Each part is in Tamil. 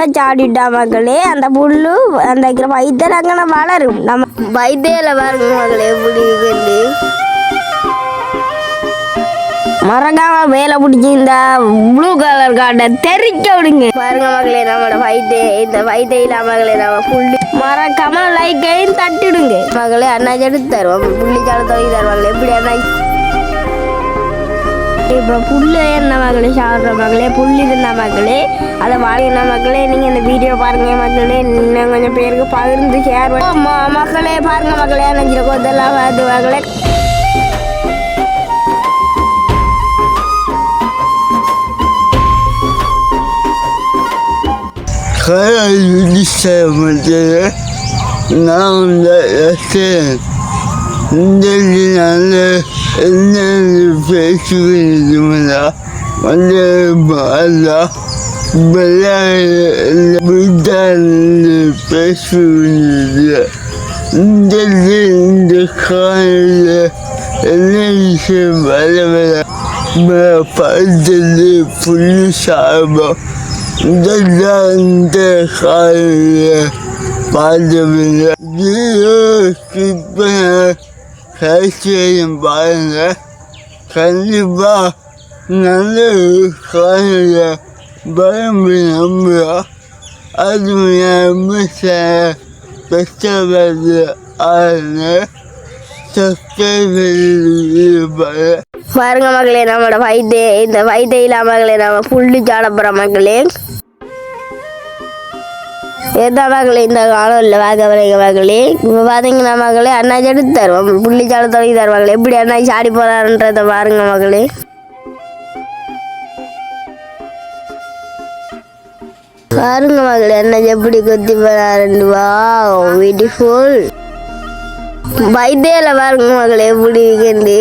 புல்லை சாடிட்டா மக்களே அந்த புல்லு அந்த வைத்தியர் அங்கே வளரும். நம்ம வைத்தியில பாருங்க மகளே எப்படி இருக்குன்னு மறக்காம வேலை பிடிச்சி இந்த ப்ளூ கலர் காட்டை தெரிக்க விடுங்க. பாருங்க மகளே நம்மளோட வைத்திய இந்த வைத்தியில மகளே நம்ம புள்ளி மறக்காம லைக்கையும் தட்டிடுங்க. மகளே அண்ணாச்சி எடுத்து தருவோம். புள்ளி சாலை தொகை தருவாங்களே எப்படி அண்ணாச்சி? இப்போ புல்லு இருந்த மகளே சாப்பிட்ற மகளே புல் இருந்த மகளே? அதை வாழ்கிற மக்களே நீங்கள் இந்த வீடியோ பாருங்க மக்களே இன்னும் கொஞ்சம் பேருக்கு பகிர்ந்து ஷேர் மக்களே பாருங்க மக்களே நினைச்சிட கொத்தெல்லாம் பார்த்து மகளே. Hayal istemedi. Allah belayla birden peşimizde Dediğinde kanlı Neyse bana bana Mefadeli polis abi Dediğinde kanlı Bana bana Diyor ki bana பயிற்சியையும் பாருங்க கண்டிப்பாக நல்ல காலையில் பரம்பு நம்புகிறா அது பெற்றவர்கள் ஆறு பாருங்க மகளே நம்மளோட வயது இந்த வைத்திய இல்லாம மகளே நம்ம புள்ளி சாடப்படுற மகளே எதா மகளே இந்த காலம் இல்லை வாங்க வரைங்க மகளே இப்போ பார்த்தீங்கன்னா மகளே அண்ணா எடுத்து தருவோம். புள்ளி சாலை தொடங்கி தருவாங்களே எப்படி அண்ணா சாடி போறாருன்றத பாருங்க மகளே. பாருங்க மகளே அண்ணா எப்படி கொத்தி போறாருன்னு. வா பியூட்டிஃபுல் வைத்தியில பாருங்க மகளே எப்படி இருக்குன்னு.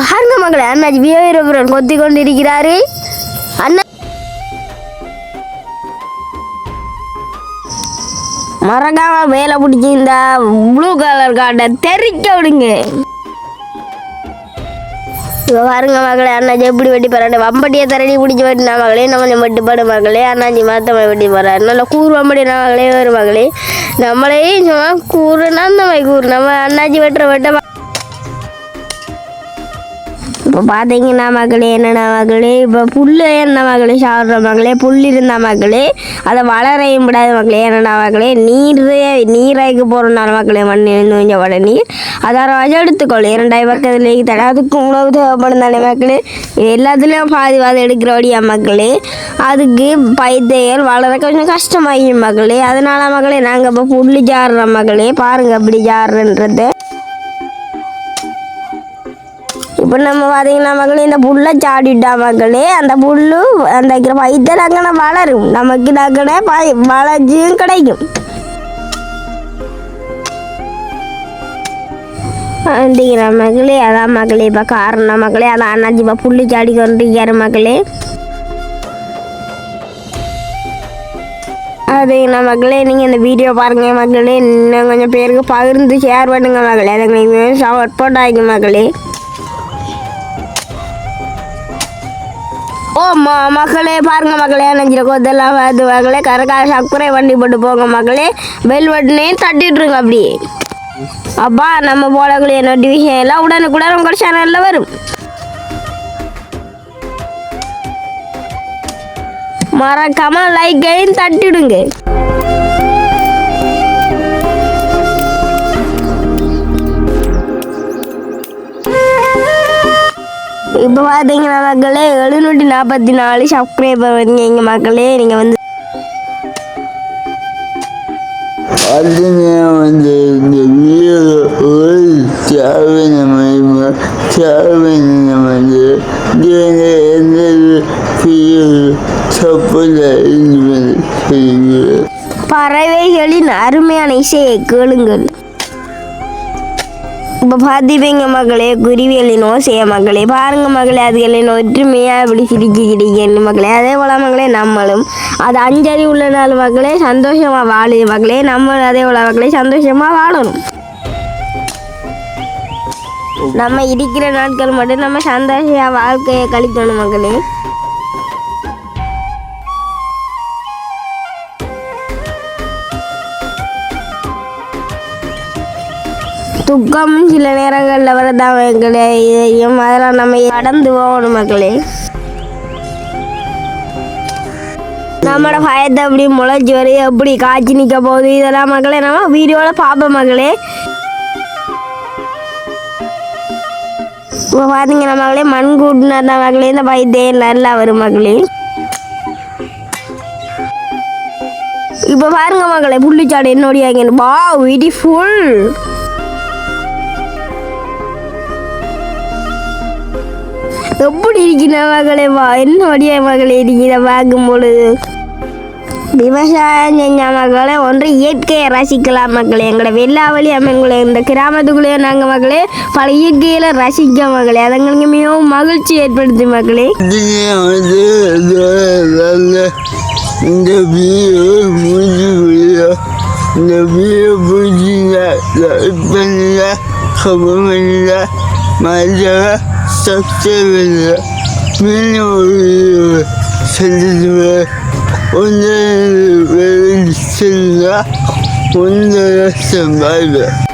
பாருங்க மகளே அண்ணாச்சி பிஹேவியர் கொத்தி கொண்டு இருக்கிறாரு. அண்ணா மறக்காம வேலை பிடிச்சி இந்த ப்ளூ கலர் கார்டை தெரிக்க விடுங்க. இப்போ பாருங்க மகளே அண்ணாச்சி எப்படி வெட்டி போறாரு. வம்பட்டியை தரடி பிடிச்சி வெட்டினா மகளே நம்ம கொஞ்சம் வெட்டி மகளே. அண்ணாச்சி மாத்தமை வெட்டி போறாரு. நல்ல கூறு வம்படினா மகளே ஒரு மகளே. நம்மளே சும்மா கூறுனா அந்த மாதிரி கூறு. நம்ம அண்ணாச்சி வெட்டுற வெட்ட இப்போ பார்த்தீங்கன்னா மகளே என்னென்ன மகளே இப்போ புல் என்ன மகளே சாப்பிட்ற மகளே புல் இருந்த மகளே அதை வளரையும் விடாத மக்களே என்னென்ன மகளே நீர் நீராய்க்கு போகிறனால மக்களே மண் இருந்து கொஞ்சம் வட நீர். அதை வச்சு எடுத்துக்கொள்ளு இரண்டாயிரம் பக்கத்துலேயே தடை. அதுக்கும் உணவு தேவைப்படும் தானே மக்களே இது எல்லாத்துலேயும் பாதி பாதி எடுக்கிறபடியா மக்களே அதுக்கு பைத்தையல் வளர கொஞ்சம் கஷ்டமாகும் மக்களே அதனால மக்களே நாங்கள் இப்போ புல் ஜாடுற மக்களே பாருங்கள் அப்படி ஜாடுறன்றதை இப்போ நம்ம பார்த்தீங்கன்னா மகளே இந்த புல்லை சாடிட்டா மகளே அந்த புல்லு அந்த வைத்தியர் அங்கே வளரும். நமக்கு நகட வளர்ச்சியும் கிடைக்கும். வந்துக்கிற மகளே அதான் மகளே இப்போ காரணம் மகளே அதான் அண்ணாச்சி இப்போ புல்லு சாடி கொண்டிருக்காரு மகளே. அதுங்கண்ணா மகளே நீங்கள் இந்த வீடியோ பாருங்கள் மகளே இன்னும் கொஞ்சம் பேருக்கு பகிர்ந்து ஷேர் பண்ணுங்க மகளே. அதுக்கு சப்போர்ட் ஆகிங்க மகளே. ஓ ம மக்களே பாருங்க மக்களே நெஞ்சில கோத்தெல்லாம் வருது மகளே கரக்கா வண்டி போட்டு போங்க மக்களே பெல் பட்டனையும் தட்டிட்டுருங்க அப்படியே அப்பா நம்ம போடக்கூடிய நோட்டிஃபிகேஷன் எல்லாம் உடனுக்குடன் உங்கள் சேனலில் வரும். மறக்காம லைக்கையும் தட்டிடுங்க. இப்போ பார்த்தீங்கன்னா மக்களே எழுநூற்றி நாற்பத்தி நாலு சப்ஸ்கிரைபர் வந்தீங்க மக்களே. நீங்கள் வந்து வந்து இந்த ஒரு வந்து எந்த பறவைகளின் அருமையான இசையை கேளுங்கள். இப்போ பார்த்துப்பீங்க மகளே குருவியலின் ஓசைய மகளே பாருங்க மகளே அதுகளின் ஒற்றுமையாக இப்படி சிரிச்சுக்கிட்டீங்கன்னு மகளே. அதே போல மகளே நம்மளும் அது அஞ்சறி உள்ள நாள் மகளே சந்தோஷமாக வாழு மகளே. நம்ம அதே போல மகளே சந்தோஷமாக வாழணும். நம்ம இருக்கிற நாட்கள் மட்டும் நம்ம சந்தோஷமாக வாழ்க்கையை கழிக்கணும் மகளே. துக்கம் சில நேரங்களில் வரதான் மக்களே இதையும் அதெல்லாம் நம்ம கடந்து போகணும் மக்களே. நம்மளோட பயத்தை எப்படி முளைச்சி வருது எப்படி காய்ச்சி நிற்க போகுது இதெல்லாம் மக்களே நம்ம வீடியோவில் பார்ப்போம் மக்களே. இப்போ பார்த்தீங்கன்னா மகளே மண் கூட்டினா மகளே இந்த பயத்தே நல்லா வரும் மகளே இப்போ பாருங்க மகளே புள்ளிச்சாடு என்னோடியாங்க வா பியூட்டிஃபுல் எப்படி இருக்கிற மகளே வா என்னோடைய மகளே இருக்கிற பார்க்கும் பொழுது விவசாயம் செஞ்ச மக்களை ஒன்று இயற்கையை ரசிக்கலாம் மக்களே எங்களோட வெள்ளாவளி அமைங்களே இந்த கிராமத்துக்குள்ளேயே நாங்கள் மக்களே பல இயற்கையில் ரசிக்க மகளே அது எங்களுக்கு மிகவும் மகிழ்ச்சி ஏற்படுத்தும் மக்களே இந்த வீடியோ முடிஞ்சு இந்த Macera Sakçevi'de beni uyuyor. Sesime onların verilsinler. Onlara sen bay bay.